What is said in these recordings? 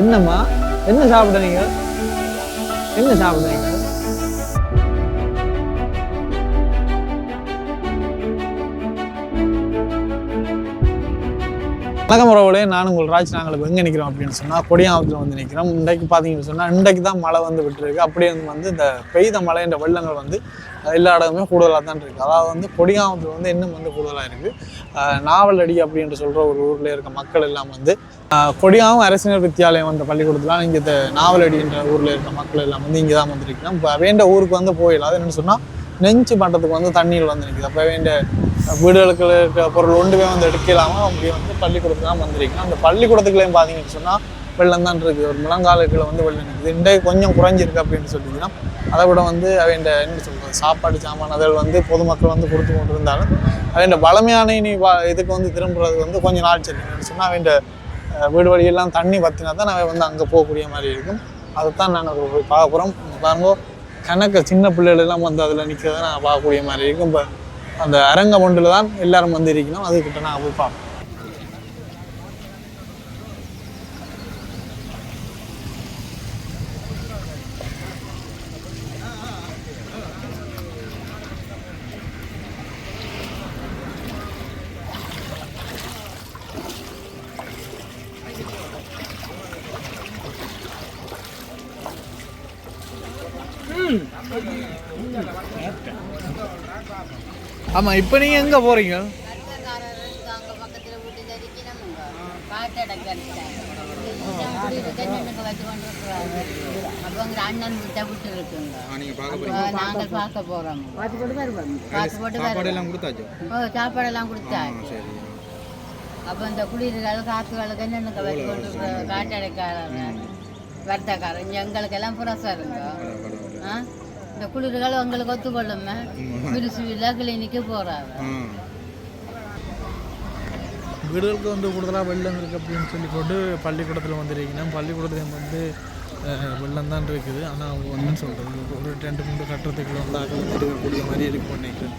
என்னம்மா? என்ன சாப்பிடுறீங்க என்ன சாப்பிடுறீங்க வணக்கம் உறவுகளே நான் உங்கள் ராஜ். நாங்கள் எங்கே நிற்கிறோம் அப்படின்னு சொன்னால் கொடியாமத்தில் வந்து நிற்கிறோம் இன்றைக்கு பார்த்தீங்கன்னு சொன்னால் இன்றைக்கு தான் மழை வந்து விட்டுருக்கு. அப்படியே வந்து வந்து இந்த பெய்த மழை என்ற வெள்ளங்கள் வந்து எல்லா இடமுமே கூடுதலாக தான் இருக்குது அதாவது வந்து கொடிகாமத்தில் வந்து இன்னும் வந்து கூடுதலாக இருக்குது நாவலடி அப்படின்ற சொல்கிற ஒரு ஊரில் இருக்க மக்கள் எல்லாம் வந்து ஆஹ் அரசினர் வித்தியாலயம் வந்த பள்ளிக்கூடத்தில் இங்கே இந்த நாவலடி என்ற ஊரில் இருக்க மக்கள் எல்லாம் வந்து இங்கே தான் வந்திருக்கிறோம் இப்போ வேண்ட ஊருக்கு வந்து போயிடலாம் அது என்னென்னு சொன்னால் நெஞ்சு மட்டத்துக்கு வந்து தண்ணீர் வந்து நிற்கிது அப்போ வேண்ட வீடுகளுக்கு இருக்க பொருள் ஒன்றுமே வந்து எடுக்கலாமல் அப்படி வந்து பள்ளிக்கூடத்துக்கு தான் வந்திருக்கணும் அந்த பள்ளிக்கூடத்துக்குள்ளேயும் பார்த்தீங்கன்னு சொன்னால் வெள்ளம் தான் இருக்குது ஒரு முழங்காலுக்குள்ள வந்து வெள்ளம் இருக்குது இன்றைக்கு கொஞ்சம் குறைஞ்சிருக்கு அப்படின்னு சொல்லிங்கன்னா அதை விட வந்து அவன் என்ன சொல்கிறது சாப்பாடு சாமான் அதில் வந்து பொதுமக்கள் வந்து கொடுத்து கொண்டு இருந்தாலும் அவன் பழமையான இனி வா இதுக்கு வந்து திரும்புறது வந்து கொஞ்சம் நாள் செல்லுன்னு சொன்னால் அவன் வீடு வழியெல்லாம் தண்ணி பற்றினா தான் அவன் வந்து அங்கே போகக்கூடிய மாதிரி இருக்கும். அதைத்தான் நாங்கள் போய் பார்க்க போகிறோம் பாருங்க கணக்கு சின்ன பிள்ளைகளெல்லாம் வந்து அதில் நிற்கிறத நாங்கள் பார்க்கக்கூடிய மாதிரி இருக்கும். இப்போ அந்த அரங்க ஒன்றில் தான் எல்லாரும் வந்து இருக்கணும் அதுக்கிட்ட நாங்கள் போய் பார்ப்போம். ஆமாம் இப்போ நீங்கள் எங்கே போகிறீங்க அண்ணன் வீட்டை விட்டு இருக்குங்க. நாங்கள் பார்க்க போறோம். பார்த்து போட்டு வருவோம். கொடுத்தாச்சு ஓ, சாப்பாடெல்லாம் கொடுத்தாச்சு. அப்ப இந்த குளிர்கள் காத்துகளுக்கு நின்னுக்கு வச்சு கொண்டு காட்டடைக்காரங்க வர்த்தக்காரங்க எங்களுக்கெல்லாம் ஆ? இந்த குளிர்கள் உங்களுக்கு ஒத்துக்கொள்ளுமே. விரிசுவில கிளினிக்கு போறாங்க. வீடுகளுக்கு வந்து கூடுதலாக வெள்ளம் இருக்குது அப்படின்னு சொல்லி போட்டு பள்ளிக்கூடத்தில் வந்துருக்கீங்கன்னா பள்ளிக்கூடத்தில் வந்து வெள்ளம் தான் இருக்குது. ஆனால் அவங்க ஒன்றும் சொல்கிறது ஒரு ரெண்டு மூணு கட்டுறதுக்குள்ள வந்து அகல் இருக்கக்கூடிய மாதிரி இருக்கு நினைக்கிறேன்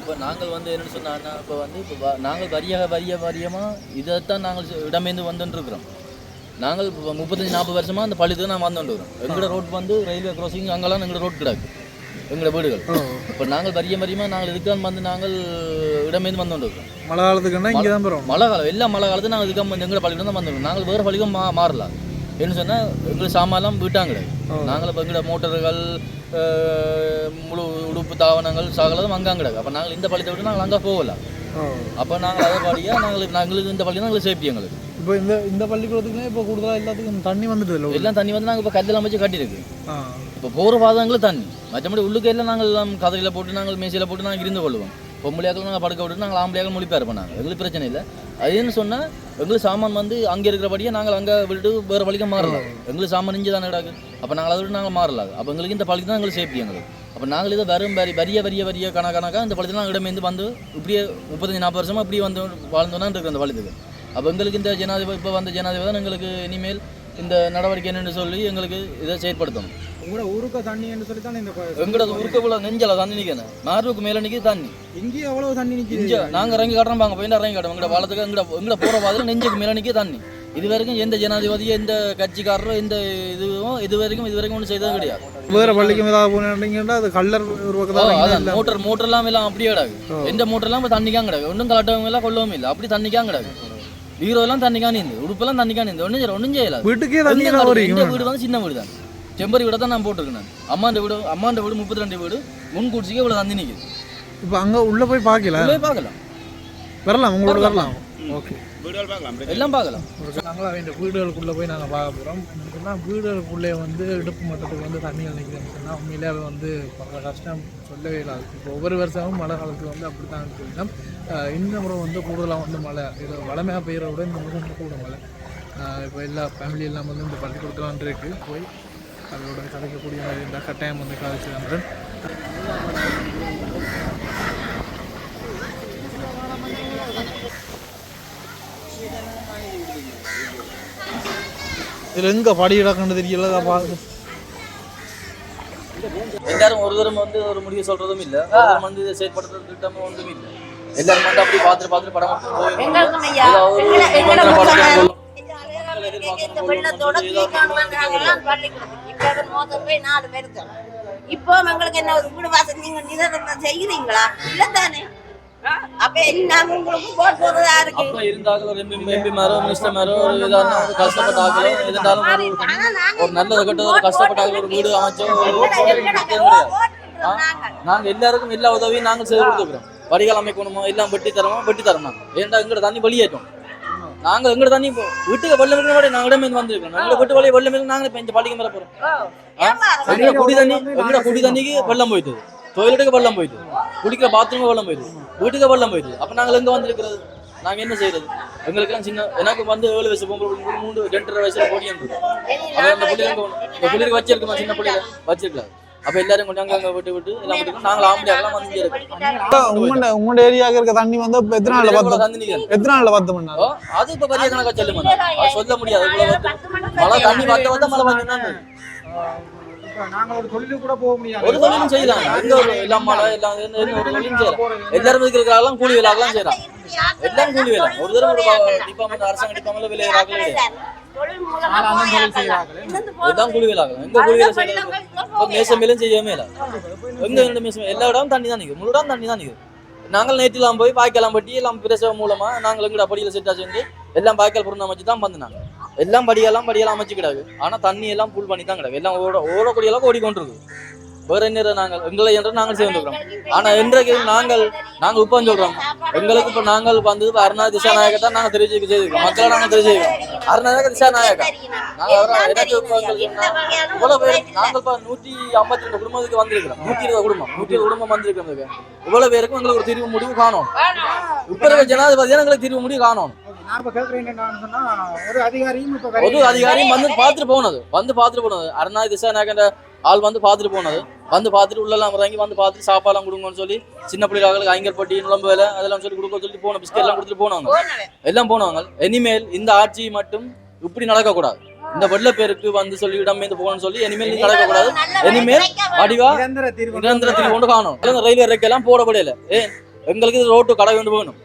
இப்போ நாங்கள் வந்து என்னன்னு சொன்னா இப்போ வந்து இப்போ நாங்கள் வரியாக வரிய வரியமாக இதைத்தான் நாங்கள் இடமேந்து வந்துட்டுருக்குறோம் நாங்கள் இப்போ முப்பத்தஞ்சு நாற்பது வருஷமாக அந்த பள்ளித்துக்கு நான் வந்துட்டுருக்கோம் எங்களோட ரோட் வந்து ரயில்வே கிராசிங் அங்கெல்லாம் எங்களோட ரோட் கிடக்கு எங்களோட வீடுகள். இப்போ நாங்கள் வரிய வரியமாக நாங்கள் இதுக்கான் வந்து நாங்கள் இடமேந்து வந்துட்டுருக்கோம் மழை காலத்துக்குன்னா இங்கே தான் மழை காலம் எல்லா மழை காலத்தும் நாங்கள் இதுக்காக எங்களோட பள்ளிக்கூடம் தான் வந்துருக்கோம். நாங்கள் வேறு பள்ளிக்கும் மா மாறலாம் என்ன சொன்னால் எங்களுக்கு சாமான்லாம் வீட்டாங்க. கிடையாது நாங்கள் இப்போ எங்களோட மோட்டர்கள் முழு உடுப்பு தாவனங்கள் சகலதும் அங்கே கிடக்கு. அப்போ நாங்கள் இந்த பள்ளித்தை விட்டு நாங்கள் அங்கே போகலாம் அப்போ நாங்கள் அதே படியாக நாங்களுக்கு நாங்களுக்கு இந்த பள்ளி தான் எங்களுக்கு சேஃப்டி எங்களுக்கு. இப்போ இந்த இந்த பள்ளிக்கூடத்துக்குமே இப்போ கூடுதலாக எல்லாத்துக்கும் தண்ணி வந்துட்டு இல்லை எல்லாம் தண்ணி வந்து நாங்கள் இப்போ கல்லெல்லாம் வச்சு கட்டியிருக்கு. இப்போ போகிற பாதங்களும் தண்ணி. மற்றபடி உள்ளுக்கு எல்லாம் நாங்கள் எல்லாம் கதையில் போட்டு நாங்கள் மேசையில் போட்டு நாங்கள் இருந்து கொள்வோம் பொம்பளையாக்கள் நாங்கள் படுக்க விட்டு நாங்கள் ஆம்பளையாக்கள் மொழிப்பேர் பண்ணாங்க எங்களுக்கு பிரச்சனை இல்லை. அதுன்னு சொன்னால் எங்களுக்கு சாமான் வந்து அங்கே இருக்கிறபடியே நாங்கள் அங்கே விட்டு வேறு வழிக்கு மாறலாம் எங்களுக்கு சாமான் இஞ்சி தானே கிடக்கு. அப்போ நாங்கள் அதை விட்டு நாங்கள் மாறலாம் அப்போ எங்களுக்கு இந்த பழக்கம் தான் எங்களுக்கு சேஃப்டி எங்களுக்கு. அப்போ நாங்கள் இதை வெறும் வரி வரிய வரிய வரிய கணக்கணக்காக இந்த பழத்தில் நாங்கள் இடமேந்து வந்து இப்படியே முப்பத்தஞ்சு நாற்பது வருஷமாக இப்படியே வந்து வாழ்ந்தோன்னா இருக்கு அந்த பழத்துக்கு. அப்போ எங்களுக்கு இந்த ஜனாதிபதி இப்போ வந்த ஜனாதிபதி தான் எங்களுக்கு இனிமேல் இந்த நடவடிக்கை என்னன்னு சொல்லி எங்களுக்கு இதை செயற்படுத்தணும். உங்களோட ஊருக்கு தண்ணின்னு சொல்லி தானே இந்த நெஞ்சல தண்ணி நிக்கணும் மார்புக்கு மேல தண்ணி. இங்கேயும் எவ்வளவு தண்ணி நிக்குது? இங்க நாங்க இறங்கி கட்டுறோம் பாங்க போய் இறங்கி கட்டுறோம். எங்கட பாலத்துக்கு எங்கட எங்கட போற பாதையில நெஞ்சுக்கு மேல நிக்கி தண்ணி. இது வரைக்கும் எந்த ஜனாதிபதியோ எந்த கட்சிக்காரரோ எந்த இதுவும் இது வரைக்கும் இது வரைக்கும் ஒன்றும் கிடையாது. வேறு பள்ளிக்கும் ஏதாவது போனீங்கன்னா அது கல்லர் ஒரு ஓ, பக்கத்தில் அதான். மோட்டர் மோட்டர் எல்லாம் எல்லாம் அப்படியே கிடக்கு. எந்த மோட்டர் எல்லாம் இப்ப தண்ணிக்கான் கிடக்கு? ஒன்றும் கலட்டவும் இல்லை கொள்ளவும் இல்லை. அப்படி தண்ணிக்கான் கிடக்கு. பீரோ எல்லாம் தண்ணிக்கான் நீந்து உடுப்பெல்லாம் தண்ணிக்கான் நீந்து ஒன்றும் செய்யல ஒன்றும் செய்யல. வீட்டுக்கே வீடு வந்து சின்ன வீடு தான் செம்பரி வீடை தான் நான் போட்டிருக்கேன் நான். அம்மாண்ட வீடு அம்மாண்ட வீடு முப்பத்தி ரெண்டு வீடு. முன்கூட்சிக்கு இவ்வளோ தண்ணி நிற்குது இப்போ அங்கே உள்ளே போய் பார்க்கல? உள்ளே பார்க்கலாம். வரலாம் உங்களோட வரலாம். ஓகே. எல்லாம் பார்க்கலாம். நாங்களாம் வேண்டிய வீடுகளுக்குள்ளே போய் நாங்கள் பார்க்க போகிறோம் சொன்னால் வீடுகளுக்குள்ளே வந்து இடுப்பு மட்டத்துக்கு வந்து தண்ணிகள் நிற்கிறேன்னு சொன்னால் உண்மையிலே வந்து பல கஷ்டம் சொல்லவே இல்லாது இப்போ ஒவ்வொரு வருஷமும் மழை காலத்தில் வந்து அப்படி தான் இருக்கோம் இந்த முறை வந்து கூடுதலாக வந்து மழை இது வளமையாக பெய்கிற விட இந்த முறை கூட மழை. இப்போ எல்லா ஃபேமிலி எல்லாம் வந்து இந்த பள்ளிக்கூடத்தில் இருக்கு. போய் அதோட கதைக்கக்கூடிய மாதிரி இருந்தால் கட்டாயம் வந்து கதைச்சு வந்துடுறேன் இதில் எங்கே படி கிடக்குன்னு தெரியல பார்த்து. எல்லாரும் ஒரு தரம் வந்து ஒரு முடிவு சொல்றதும் இல்ல. வந்து இதை செயற்படுத்துறது திட்டமும் ஒன்றும் இல்ல. எல்லாரும் வந்து அப்படி பார்த்துட்டு பார்த்துட்டு படம் இந்த வெள்ளத்தோட தூக்கிட்டு வந்தாங்கலாம் பள்ளிக்கூடம். இப்ப மோசம் போய் நாலு பேருக்கு. இப்போ எங்களுக்கு என்ன ஒரு வீடு வாசல் நீங்க நிதானமா செய்கிறீங்களா? இல்லதானே ஆ? அப்ப எல்லாம் உங்களுக்கு போட்டு போடுறதா இருக்கு? அப்ப இருந்தாலும் ஒரு எம்பி எம்பி மாரோ மினிஸ்டர் மாரோ ஒரு இதான ஒரு கஷ்டப்பட்ட ஆகலோ இருந்தாலும் ஒரு ஆனா நாங்க கெட்டது ஒரு ஒரு வீடு அமைச்சோ ஒரு எல்லாருக்கும் எல்லா உதவியும் நாங்க செய்து கொடுத்துக்கிறோம். வடிகால் அமைக்கணுமோ எல்லாம் வெட்டி தரமோ வெட்டி தரோம் நாங்க ஏன்டா எங்கட தண்ணி வெளியேற்றோம் நாங்க எங்கட தண்ணி வீட்டுக்கு வெள்ளம் இருக்கிற மாதிரி நாங்க இடமே வந்திருக்கோம். எங்க வீட்டு வழியே வெள்ளம் இருக்கு நாங்க இப்ப இந்த பள்ளிக்கு மேல போறோம். எங்கட குடி தண்ணி எங்கட குடி தண்ணிக்கு வெள்ளம் போயிட்டு டொய்லெட்டுக்கு வெள்ளம் போயிட்டு குடிக்கிற பாத்ரூம் வெள்ளம் போயிட்டு வீட்டுக்கு வெள்ளம் போயிட்டு அப்ப நாங்க எங்க வந்திருக்கிறது? நாங்க என்ன செய்யறது? எங்களுக்கெல்லாம் சின்ன எனக்கு வந்து ஏழு வயசு பொம்பளை மூணு ரெண்டரை வயசுல அவன் அந்த பிள்ளைங்க இந்த பிள்ளைங்க வச்சிருக்கோம்? சின்ன பிள்ளைங்க வச்சிருக்கலாம் அப்ப எல்லாரும் கொண்டு அங்க அங்க விட்டு விட்டு எல்லாம் விட்டு நாங்கள் ஆம்பளையாகலாம் வந்து இங்க இருக்கோம். உங்களோட உங்களோட ஏரியாவுக்கு இருக்க தண்ணி வந்து இப்போ எத்தனை நாளில் பத்து தண்ணி. எத்தனை நாளில் பத்து மணி அது இப்ப பெரிய கணக்கா சொல்லுமா அது சொல்ல முடியாது. மழை தண்ணி வத்த வந்த மழை வந்து இப்ப நாங்க ஒரு தொழிலுக்கு கூட போக முடியாது. ஒரு தொழிலும் செய்யலாம். எந்த ஒரு எல்லாம் மழை எல்லாம் ஒரு தொழிலும் செய்யலாம். எல்லாரும் இருக்கிறாங்களாம் கூலி வேலைலாம் செய்யலாம். எல்லாம் கூலி வேலை. ஒரு தடவை டிபார்ட்மெண்ட் அரசாங்க டிபார்ட்மெண்ட்ல வேலை ஆகலாம் தொழில் மூலமா ஆனா அந்த தொழில் கூலி வேலை ஆகலாம். எங்க கூலி வேலை செய்யலாம் இப்போ மேசம் மேலும் செய்யவே இல்லை. எங்க ரெண்டு மேசம் எல்லா இடமும் தண்ணி தான் நிற்கும். முழு இடம் தண்ணி தான் நிற்கும். நாங்கள் நேற்றுலாம் போய் பாய்க்கலாம் பட்டி எல்லாம் பிரசவ மூலமா நாங்கள் எங்கட படியில் செட்டா சேர்ந்து எல்லாம் பாய்க்கால் பொருள் அமைச்சு தான் வந்து எல்லாம் படியெல்லாம் படியெல்லாம் அமைச்சு கிடாது ஆனா தண்ணி எல்லாம் ஃபுல் பண்ணி தான் கிடக்கு. எல்லாம் ஓட ஓடக்கூடிய அளவுக்கு ஓடிக்கொண்டிருக்கு. வேற என்ன நாங்கள் எங்களை என்று நாங்கள் சேர்ந்துக்கிறோம் ஆனா இன்றைக்கு நாங்கள் நாங்கள் இப்ப சொல்றோம். எங்களுக்கு இப்ப நாங்கள் வந்து இப்ப அருணா திசா நாயகத்தான் நாங்கள் தெரிவிச்சு செய்திருக்கோம் மக்களை நாங்கள் தெரிவிச்சிருக்கோம் அருணாநாயக திசா நாயகா நாங்க அவரை- எனக்கு இப்ப இவ்வளவு பேர் நாங்கள் இப்ப நூற்றி ஐம்பத்தி ரெண்டு குடும்பத்துக்கு வந்திருக்கிறோம். நூற்றி இருபது குடும்பம் நூற்றி இருபது குடும்பம் வந்திருக்கிறதுக்கு இவ்வளவு பேருக்கும் எங்களுக்கு ஒரு தீர்வு முடிவு காணும். இப்ப இருக்க ஜனாதிபதியா எங்களுக்கு தீர்வு முடிவு காணும். ஒரு அதிகாரியும் வந்து பார்த்துட்டு போனது வந்து பார்த்துட்டு போனது. அருணா திசாநாயகன்ற ஆள் வந்து பார்த்துட்டு போனது. வந்து பார்த்துட்டு உள்ளெல்லாம் இறங்கி வந்து பார்த்துட்டு சாப்பாடுலாம் கொடுங்கன்னு சொல்லி சின்ன பிள்ளைகளுக்கு ஐங்கற்பட்டி நுழம்பு வேலை அதெல்லாம் சொல்லி கொடுக்க சொல்லி போன பிஸ்கெட் எல்லாம் கொடுத்துட்டு போனாங்க. எல்லாம் போனவங்க இனிமேல் இந்த ஆட்சி மட்டும் இப்படி நடக்கக்கூடாது. இந்த வெள்ள பேருக்கு வந்து சொல்லி இடமேந்து போகணும்னு சொல்லி இனிமேல் நடக்கக்கூடாது. இனிமேல் வடிவா நிரந்தர தீர்வு கொண்டு காணும். ரயில்வே ரேக்கெல்லாம் போடப்படையில. ஏ எங்களுக்கு இது ரோட்டு கடை கொண்டு போகணும்.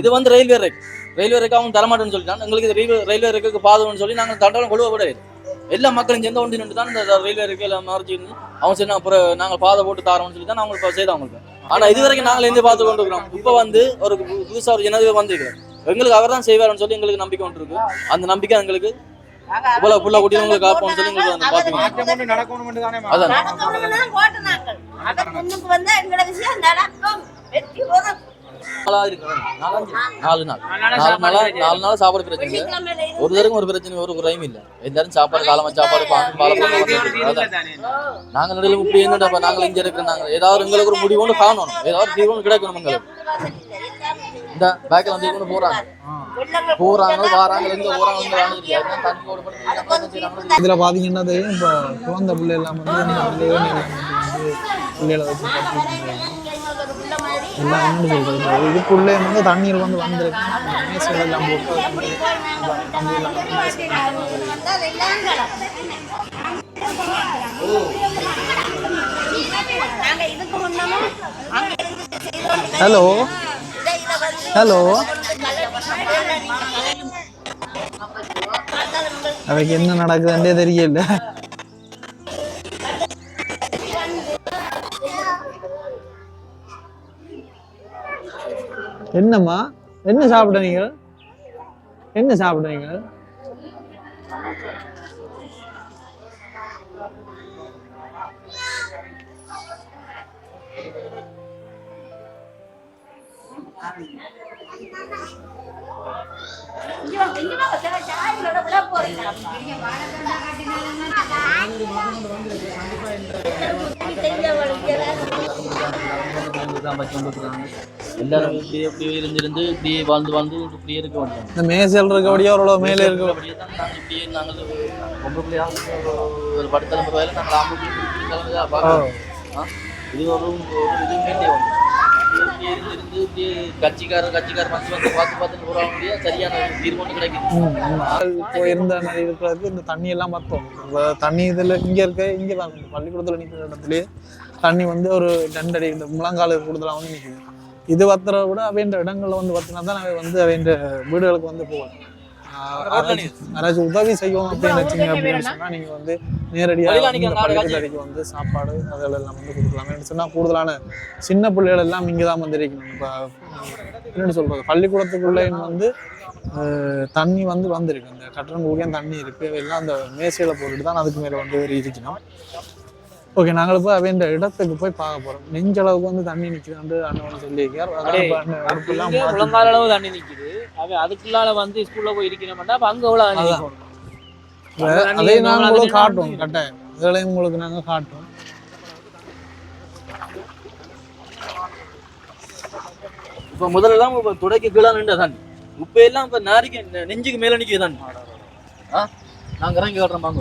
இது வந்து ரயில்வே ரேக் ரயில்வே ரேக் அவன் தரமாட்டேன்னு சொல்லிட்டான். எங்களுக்கு இது ரயில்வே ரயில்வே ரேக்கு பாதம்னு சொல்லி நாங்கள் தண்டனை கொழுவப்படையாது எல்லா மக்களும் சேர்ந்து ஒன்று நின்று தான் இந்த ரயில்வே மறைச்சு இருந்து அவன் சரி அப்புறம் நாங்கள் பாதை போட்டு தாரோம்னு சொல்லி தான் நாங்கள் இப்போ செய்தோம் அவங்களுக்கு. ஆனா இது வரைக்கும் நாங்கள் எந்த பார்த்து கொண்டு இருக்கிறோம் இப்போ வந்து ஒரு பு- புதுசா ஒரு ஜனாதிபதி வந்திருக்கிறோம் எங்களுக்கு அவர் தான் செய்வார்னு சொல்லி எங்களுக்கு நம்பிக்கை ஒன்று இருக்கு. அந்த நம்பிக்கை எங்களுக்கு இவ்வளவு புள்ள குட்டி உங்களுக்கு காப்போம்னு சொல்லி ஒண்ணு நடக்கணும்னு தானே அதான். நடக்கணும்னு தான் ஓட்டுனாங்க. அதை முன்னுக்கு வந்தா எங்களோட விஷயம் நடக்கும் வெற்றி வரும் நாளா. இருக்கு நாலஞ்சு நாலு நாள் நாலு நாளா நாலு நாள் சாப்பாடு பிரச்சனை இல்லை ஒரு தடவை ஒரு பிரச்சனை ஒரு குறையும் இல்ல. எல்லாரும் சாப்பாடு காலமா சாப்பாடு பாம்பு பாலம் நாங்க நடுவில் இப்படி என்னடா நாங்கள் இங்க இருக்கிறோம் நாங்க? ஏதாவது எங்களுக்கு ஒரு முடிவு ஒன்று காணணும். ஏதாவது தீர்வு கிடைக்கணும் எங்களுக்கு. இந்த பேக்கில் வந்து வெள்ளங்கள் போறாங்க. வாராங்க எங்க என்ன செய்றாங்களோ தெரியாது. இதில் பார்த்தீங்கன்னா இப்போ குழந்தை பிள்ளை வந்து பிள்ளைகள் வச்சு கட்டிட்டு எல்லாம் என்ன சொல்றது இதுக்குள்ளே வந்து தண்ணீர் வந்து வந்திருக்கு மேசைகள் எல்லாம் போட்டு அது வந்து கம்பி எல்லாம் வந்து மேசை நாங்க இதுக்கு முன்னமும் அங்க இருந்து செய்தோம். ஹலோ இதை இதை வந்து ஹலோ பார்த்தாலும் உங்களுக்கு அவைக்கு என்ன நடக்குதுன்றே தெரியல என்னம்மா? என்ன சாப்பிட நீங்கள்? என்ன சாப்பிட நீங்கள்? தெரிஞ்சவங்களுக்கு சாப்பிடுறீங்க இதுதான் வச்சு கொண்டிருக்கிறாங்க. எல்லாரும் இப்படி இப்படி இருந்திருந்து இப்படி வாழ்ந்து வாழ்ந்து இப்படியே இருக்க வேண்டாம் இந்த மேசையில் இருக்கபடியே ஓரளவு மேலே இருக்க அப்படியே தான் நாங்கள் இப்படியே நாங்கள் ரொம்ப பிள்ளையாக ஒரு படுத்தலைமை வேலை நாங்கள் ஆம்பளை தான்? இது ஒரு ஒரு இருந்து இப்படியே கட்சிக்காரர் கட்சிக்காரர் வந்து வந்து பார்த்து பார்த்து போகிறவங்க சரியான ஒரு தீர்வு ஒன்று கிடைக்குது. இப்போ இருந்த இருக்கிறதுக்கு இந்த தண்ணி எல்லாம் இப்போ தண்ணி இதில் இங்கே இருக்க இங்கே தான் இந்த பள்ளிக்கூடத்தில் நிற்கிற இடத்துலயே தண்ணி வந்து ஒரு ரெண்டடி இந்த முழங்கால கூடுதலாக வந்து நிற்குது இது வத்துறத விட அவைன்ற இடங்கள்ல வந்து வத்தினா தான் அவை வந்து அவைன்ற வீடுகளுக்கு வந்து போகும். யாராச்சும் யாராச்சும் உதவி செய்வோம் அப்படின்னு வச்சுங்க அப்படின்னு சொன்னா நீங்க வந்து நேரடியாக வந்து பள்ளிக்கூடத்துக்கு வந்து சாப்பாடு அதெல்லாம் வந்து கொடுக்கலாம். என்ன சொன்னா கூடுதலான சின்ன பிள்ளைகள் எல்லாம் இங்கே தான் வந்து இருக்கணும் இப்போ என்னன்னு சொல்றது? பள்ளிக்கூடத்துக்குள்ளே வந்து தண்ணி வந்து வந்திருக்கு. அந்த கட்டணங்களுக்கே தண்ணி இருக்கு. எல்லாம் அந்த மேசையில போட்டுட்டு தான் அதுக்கு மேல வந்து ஒரு இருக்கணும் ஓகே நாங்கள் போய் அவன் இடத்துக்கு போய் பார்க்க போறோம். நெஞ்சளவுக்கு வந்து தண்ணி நிற்குதுன்னு அண்ணன் சொல்லியிருக்கார். முழங்கால அளவு தண்ணி நிக்குது. அவன் அதுக்குள்ளால வந்து ஸ்கூல்ல போய் இருக்கணும்னா அப்ப அங்க normal ஆ நாங்களும் தான் கட்டாயம். இதெல்லாம் உங்களுக்கு நாங்கள் காட்டுவோம். இப்போ முதல்லலாம் இப்போ துடைக்க கீழே நின்ற தண்ணி. இப்போ எல்லாம் இப்போ நாரிக்கு நெஞ்சுக்கு மேலே நிற்கிது தண்ணி. ஆ? நாங்கள் இறங்கி காட்டுறோம் பாங்க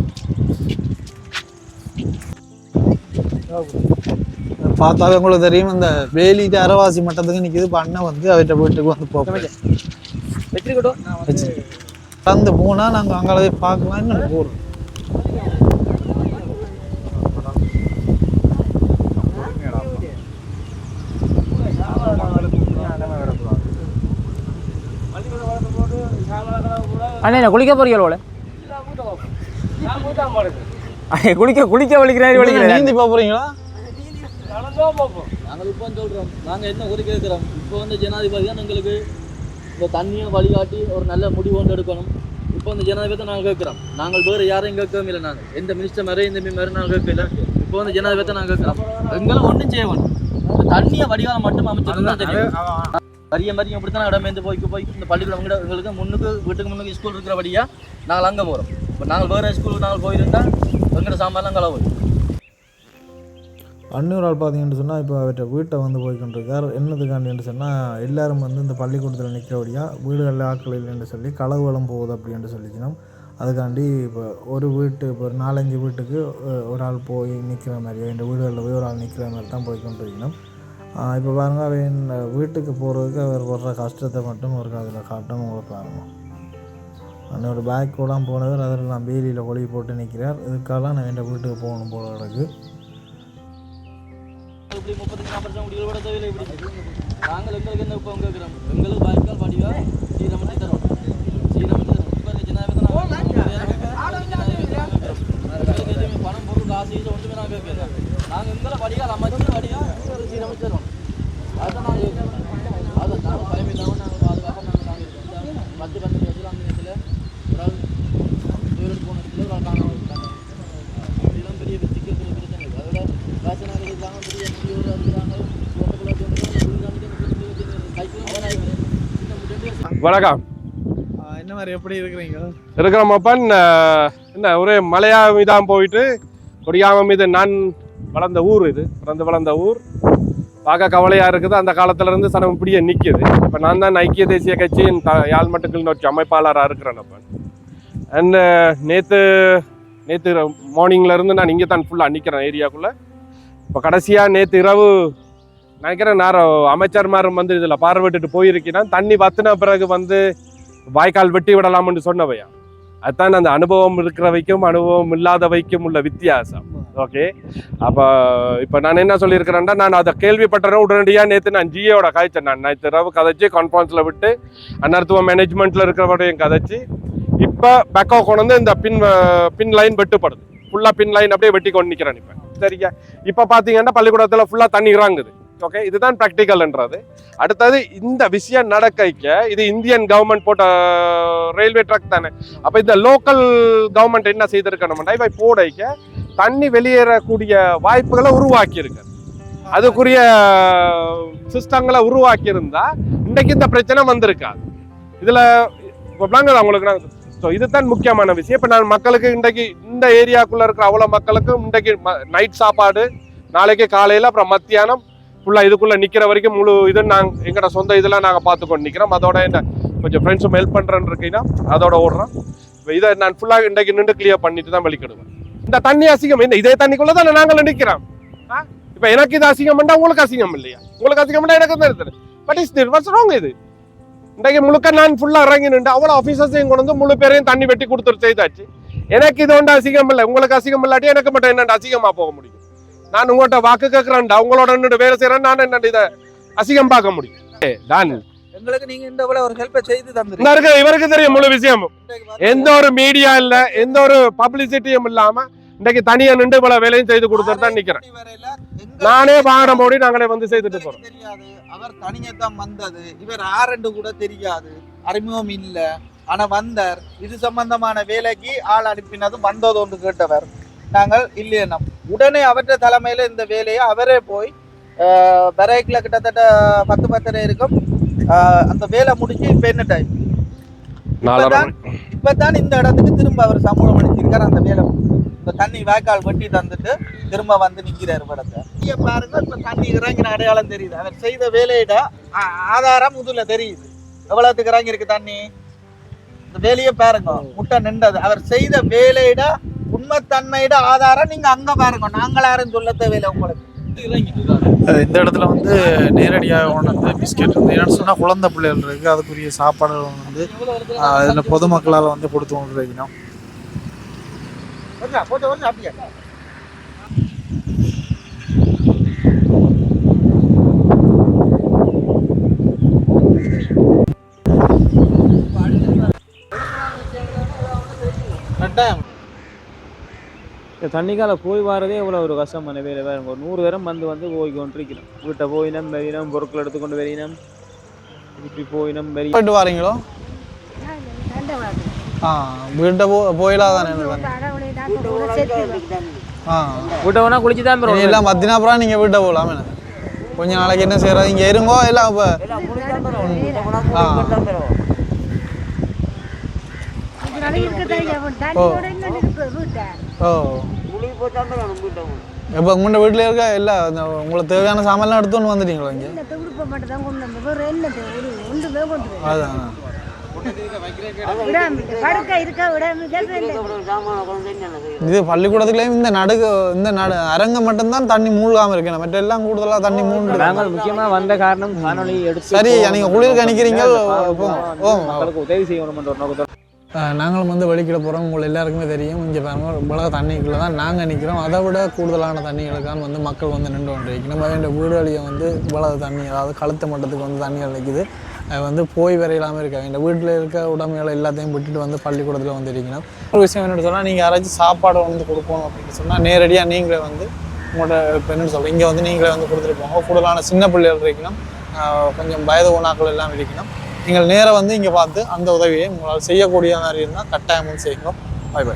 பார்த்தாவே உங்களுக்கு தெரியும் அந்த வேலிட்டு அரைவாசி மட்டத்துக்கு நிற்கிது இப்போ அண்ணன் வந்து அவர்கிட்ட வீட்டுக்கு வந்து நான் வந்து போனால் நாங்கள் அங்கே போய் பார்க்கலாம். இன்னும் போகிறோம் அண்ணே குளிக்க போறீங்களோட குளிக்க குளிக்க வலிக்கிறாரு வலிக்கிறாரு. நீந்தி போகிறீங்களா நாங்கள் இப்போ சொல்கிறோம் நாங்கள் என்ன ஒரு கேட்குறோம் இப்போ வந்து ஜனாதிபதி தான் எங்களுக்கு இந்த தண்ணியை வழிகாட்டி ஒரு நல்ல முடிவு ஒன்று எடுக்கணும் இப்போ இந்த ஜனாதிபதி தான் நாங்கள் கேட்குறோம் நாங்கள் வேறு யாரையும் கேட்கவும் இல்லை நாங்கள் எந்த மினிஸ்டர் மாதிரி இந்த மாதிரி நாங்கள் கேட்கல இப்போ வந்து ஜனாதிபதி தான் நாங்கள் கேட்குறோம் எங்களை ஒன்றும் செய்ய வேணும் இந்த தண்ணியை வடிகாலம் மட்டும் அமைச்சிருந்தா தெரியும் வரிய மாதிரி அப்படி தான் இடமேந்து போய்க்கு போய் இந்த பள்ளிக்கூடம் எங்களுக்கு முன்னுக்கு வீட்டுக்கு முன்னுக்கு ஸ்கூல் இருக்கிறபடியா நாங்கள் அங்கே போகிறோம் இப்போ நாங்கள் வேறு ஸ்கூலுக்கு நாங்கள் போயிருந்தா எங்களோட சாம்பார்லாம் கலவு அன்னூர் ஆள் பார்த்தீங்கன்னு சொன்னால் இப்போ அவர்கிட்ட வீட்டை வந்து போய்க்கொண்டிருக்கார் என்னதுக்காண்டின்னு சொன்னால் எல்லாரும் வந்து இந்த பள்ளிக்கூடத்தில் நிற்கிறபடியாக வீடுகளில் ஆட்கள் இல்லைன்னு சொல்லி களவுகளும் போகுது அப்படின்ட்டு சொல்லிக்கணும். அதுக்காண்டி இப்போ ஒரு வீட்டு இப்போ ஒரு நாலஞ்சு வீட்டுக்கு ஒரு ஆள் போய் நிற்கிற மாதிரி இந்த வீடுகளில் போய் ஒரு ஆள் நிற்கிற மாதிரி தான் போய்க்கொண்டிருக்கணும் இப்போ பாருங்கள் அவன் வீட்டுக்கு போகிறதுக்கு அவர் வர்ற கஷ்டத்தை மட்டும் ஒரு அதில் காட்டும் உங்களுக்கு பாருங்கள் அன்னோட பேக் கூட போனவர் அதில் நான் வேலியில் ஒளி போட்டு நிற்கிறார். இதுக்காக நான் என் வீட்டுக்கு போகணும் போல கிடக்கு. இப்படி முப்பத்தஞ்சு நாற்பது முடிவு விட தேவையில்லை இப்படி. நாங்கள் எங்களுக்கு என்ன இப்போ கேட்குறோம்? எங்களுக்கு வடிவா சீரமட்டி தரோம். சீரமட்டி தரோம். இப்போ ஜனாதிபதி எங்களுக்கு எதுவுமே பணம் பொருள் காசு இது ஒன்றுமே நாங்கள் கேட்கல நாங்கள் எங்களை வடிகால் அமைச்சு ஒரு சீரமைச்சு தரோம். அதை நாங்கள் கேட்குறோம் அதை நாங்கள் பயம் இல்லாமல் நாங்கள் பாதுகாப்பாக நாங்கள் நாங்கள் இருக்கோம் இந்த பத்து பன்னெண்டு வருஷம் அந்த நேரத்தில் ஒரு ஆள் தூரம் போன இடத்துல ஒரு ஆள் காணாமல் இருக்காங்க இதெல்லாம் பெரிய சிக்கல் பெரிய பிரச்சனை இருக்குது அதோட ரேஷனாக இருக்காங்க பெரிய முதியோர் இருக்கிறாங்க வணக்கம். என்ன மாதிரி எப்படி இருக்கிறீங்க? இருக்கிறமப்பன் அஹ், என்ன ஒரே மலையா மீதான் போயிட்டு கொடியாம மீது நான் வளர்ந்த ஊர் இது பிறந்து வளர்ந்த ஊர். பார்க்க கவலையா இருக்குது. அந்த காலத்துல இருந்து சனம் இப்படியே நிக்குது. இப்ப நான் தான் ஐக்கிய தேசிய கட்சியின் த யாழ் மட்டுக்கள் நோக்கி அமைப்பாளராக இருக்கிறேன் அப்ப. அண்ட் நேற்று நேற்று மார்னிங்ல இருந்து நான் இங்கே தான் ஃபுல்லாக நிற்கிறேன் ஏரியாக்குள்ள இப்போ கடைசியாக நேற்று இரவு நினைக்கிறேன் நான் அமைச்சர்மாரும் வந்து இதில் பார்வையிட்டு போயிருக்கிறேன் தண்ணி வத்தின பிறகு வந்து வாய்க்கால் வெட்டி விடலாம்னு சொன்னவையா. அதுதான் அந்த அனுபவம் இருக்கிறவைக்கும் அனுபவம் இல்லாதவைக்கும் உள்ள வித்தியாசம். ஓகே அப்போ இப்போ நான் என்ன சொல்லியிருக்கிறேன்னா நான் அதை கேள்விப்பட்டேன் உடனடியாக நேற்று நான் ஜியோட காய்ச்சேன் நான் நேற்று இரவு கதைச்சு கான்ஃபரன்ஸில் விட்டு அன்னர்த்துவ மேனேஜ்மெண்ட்டில் இருக்கிறவரையும் கதைச்சு இப்போ பேக்கோ கொண்டு வந்து இந்த பின் பின் லைன் வெட்டுப்படுது. ஃபுல்லாக பின் லைன் அப்படியே வெட்டி கொண்டு நிற்கிறேன் இப்போ. சரியா? இப்போ பார்த்தீங்கன்னா பள்ளிக்கூடத்தில் ஃபுல்லாக தண்ணி இறாங்குது. ஓகே இதுதான் ப்ராக்டிக்கல்ன்றது அடுத்தது இந்த விஷயம் நடக்க இது இந்தியன் கவர்மெண்ட் போட்ட ரயில்வே ட்ரக் தானே. அப்போ இந்த லோக்கல் கவர்மெண்ட் என்ன செய்திருக்கணும்னா இவை போடைக்க தண்ணி வெளியேறக்கூடிய வாய்ப்புகளை உருவாக்கி இருக்கு அதுக்குரிய சிஸ்டங்களை உருவாக்கி இருந்தா இன்னைக்கு இந்த பிரச்சனை வந்திருக்காது. இதுல இப்போ அவங்களுக்கு நாங்கள் ஸோ இதுதான் முக்கியமான விஷயம். இப்போ நான் மக்களுக்கு இன்றைக்கு இந்த ஏரியாக்குள்ளே இருக்கிற அவ்வளோ மக்களுக்கு இன்றைக்கு நைட் சாப்பாடு நாளைக்கு காலையில் அப்புறம் மத்தியானம் ஃபுல்லாக இதுக்குள்ளே நிற்கிற வரைக்கும் முழு இது நாங்கள் எங்களோட சொந்த இதெல்லாம் நாங்கள் பார்த்துக்கொண்டு நிற்கிறோம் அதோட என்ன கொஞ்சம் ஃப்ரெண்ட்ஸும் ஹெல்ப் பண்ணுறேன்னு இருக்கீங்கன்னா அதோட ஓடுறோம். இப்போ இதை நான் ஃபுல்லாக இன்றைக்கு நின்று கிளியர் பண்ணிட்டு தான் வெளிக்கிடுவேன். இந்த தண்ணி அசிங்கம் இந்த இதே தண்ணிக்குள்ளே தானே நாங்கள் நிற்கிறோம் ஆ? இப்போ எனக்கு இது அசிங்கம் பண்ணால் உங்களுக்கு அசிங்கம் இல்லையா? உங்களுக்கு அசிங்கம் பண்ணால் எனக்கு தான் இருக்குது? பட் இஸ் வாட்ஸ் ராங் இது? இன்றைக்கு முழுக்க நான் ஃபுல்லாக இறங்கி நின்று அவ்வளோ ஆஃபீஸர்ஸையும் கொண்டு வந்து முழு பேரையும் தண்ணி வெட்டி கொடுத்துட்டு செய்தாச்சு. எனக்கு இது ஒன்று அசிங்கம் இல்லை. உங்களுக்கு அசிங்கம் இல்லாட்டி எனக்கு மட்டும் என்னண்டு அசிங்கமாக போக முடியும்? நான் உங்கள்கிட்ட வாக்கு கேட்கிறேன்டா உங்களோட நின்று வேலை செய்யறேன் நான் என்னண்டு இதை அசிங்கம் பார்க்க முடியும். டான். எங்களுக்கு நீங்க இந்த போல ஒரு ஹெல்ப்பை செய்து தந்துருக்கீங்க. இவருக்கு தெரியும் முழு விஷயமும். எந்த ஒரு மீடியா இல்ல எந்த ஒரு பப்ளிசிட்டியும் இல்லாம இன்னைக்கு தனியா நின்று இவ்வளவு வேலையும் செய்து கொடுத்துட்டு தான் நிக்கிறேன். நானே வாகனம் ஓடி நாங்களே வந்து செய்துட்டு போறோம். தெரியாது. அவர் தனியா தான் வந்தது. இவர் ஆரண்டு கூட தெரியாது. அறிமுகம் இல்ல. ஆனா வந்தார். இது சம்பந்தமான வேலைக்கு ஆள் அனுப்பினது வந்தது ஒன்று கேட்டவர். நாங்கள் இல்லையா உடனே அவற்ற தலைமையில இந்த வேலையை அவரே போய் பரேக்கில் கிட்டத்தட்ட பத்து பத்தரை இருக்கும். அந்த வேலை முடிஞ்சு இப்ப என்ன டைம் இப்பதான் இந்த இடத்துக்கு திரும்ப அவர் சமூகம் அளிச்சிருக்காரு அந்த வேலை இந்த தண்ணி வாய்க்கால் வெட்டி தந்துட்டு திரும்ப வந்து நிக்கிறாரு படத்தை. இங்க பாருங்க இப்ப தண்ணி இறங்கின அடையாளம் தெரியுது. அவர் செய்த வேலையிட ஆதாரம் முதல்ல தெரியுது. எவ்வளவுக்கு இறங்கி இருக்கு தண்ணி? இந்த வேலையை பாருங்க. முட்டை நின்றது. அவர் செய்த வேலையிட உண்மைத்தன்மையிட ஆதாரம் நீங்க அங்க பாருங்க. நாங்கள் யாரும் சொல்ல தேவையில்லை உங்களுக்கு. இந்த இடத்துல வந்து நேரடியாக கொண்டு வந்து பிஸ்கெட் வந்து என்னன்னு சொன்னால் குழந்தை பிள்ளைகள் இருக்குது அதுக்குரிய சாப்பாடுகள் வந்து அதில் பொதுமக்களால் வந்து கொடுத்து கொண்டு அப்படியே. கட்டாயம் இந்த தண்ணிக்கால போய் வரதே இவ்வளோ ஒரு கஷ்டமான வேலை வேறு ஒரு நூறு பேரும் வந்து வந்து போய் கொண்டிருக்கிறோம். வீட்டை போயினம் வெறினம் பொருட்கள் எடுத்துக்கொண்டு வெறினம் இப்படி போயினம் வெறி போயிட்டு வாரீங்களோ? ஆ வீட்டை போ போயிலாம் தானே ஆ. வீட்டை வேணா குளிச்சு தான் எல்லாம் பத்தினா அப்புறம் நீங்கள் வீட்டை போகலாம் கொஞ்ச நாளைக்கு என்ன செய்யறது இங்கே இருங்கோ எல்லாம் இப்போ ஆ. ஓ இப்போ உங்கள்கிட்ட வீட்டில் இருக்க? எல்லா இந்த உங்களுக்கு தேவையான சாமான்லாம் எடுத்துன்னு வந்துட்டீங்களா இங்கே? அதான். இது பள்ளிக்கூடத்துலேயும் இந்த நடுக்கு இந்த நடு அரங்கம் மட்டும்தான் தண்ணி மூழ்காம இருக்கணும் மற்ற எல்லாம் கூடுதலாக தண்ணி மூழ்கு நாங்கள் முக்கியமாக வந்த காரணம் காணொலி எடுத்து சரி நீங்கள் குளிர் கணிக்கிறீங்க ஓ உதவி அஹ் நாங்களும் வந்து வெளிக்கிட போகிறோம் உங்களை எல்லாருக்குமே தெரியும். இங்கே பாருங்கள் இவ்வளோ தண்ணிக்குள்ளே தான் நாங்கள் நிற்கிறோம் அதை விட கூடுதலான தண்ணிகளுக்கான வந்து மக்கள் வந்து நின்று கொண்டிருக்கு நம்ம வேண்டிய வீடுகளில் வந்து இவ்வளவு தண்ணி அதாவது கழுத்து மட்டத்துக்கு வந்து தண்ணிகள் நிற்கிது அது வந்து போய் வர இல்லாமல் இருக்க வேண்டிய வீட்டில் இருக்க உடமைகளை எல்லாத்தையும் விட்டுட்டு வந்து பள்ளிக்கூடத்தில் வந்து இருக்கணும் ஒரு விஷயம் என்னென்னு சொன்னால் நீங்கள் யாராச்சும் சாப்பாடு வந்து கொடுக்கணும் அப்படின்னு சொன்னால் நேரடியாக நீங்களே வந்து உங்களோட இப்போ என்னென்னு இங்கே வந்து நீங்களே வந்து கொடுத்துட்டு போங்க. கூடுதலான சின்ன பிள்ளைகள் இருக்கணும். கொஞ்சம் வயது உணாக்கள் எல்லாம் இருக்கணும். நீங்கள் நேராக வந்து இங்கே பார்த்து அந்த உதவியை உங்களால் செய்யக்கூடிய மாதிரி இருந்தால் கட்டாயம் செய்யணும் செய்யுங்க பாய்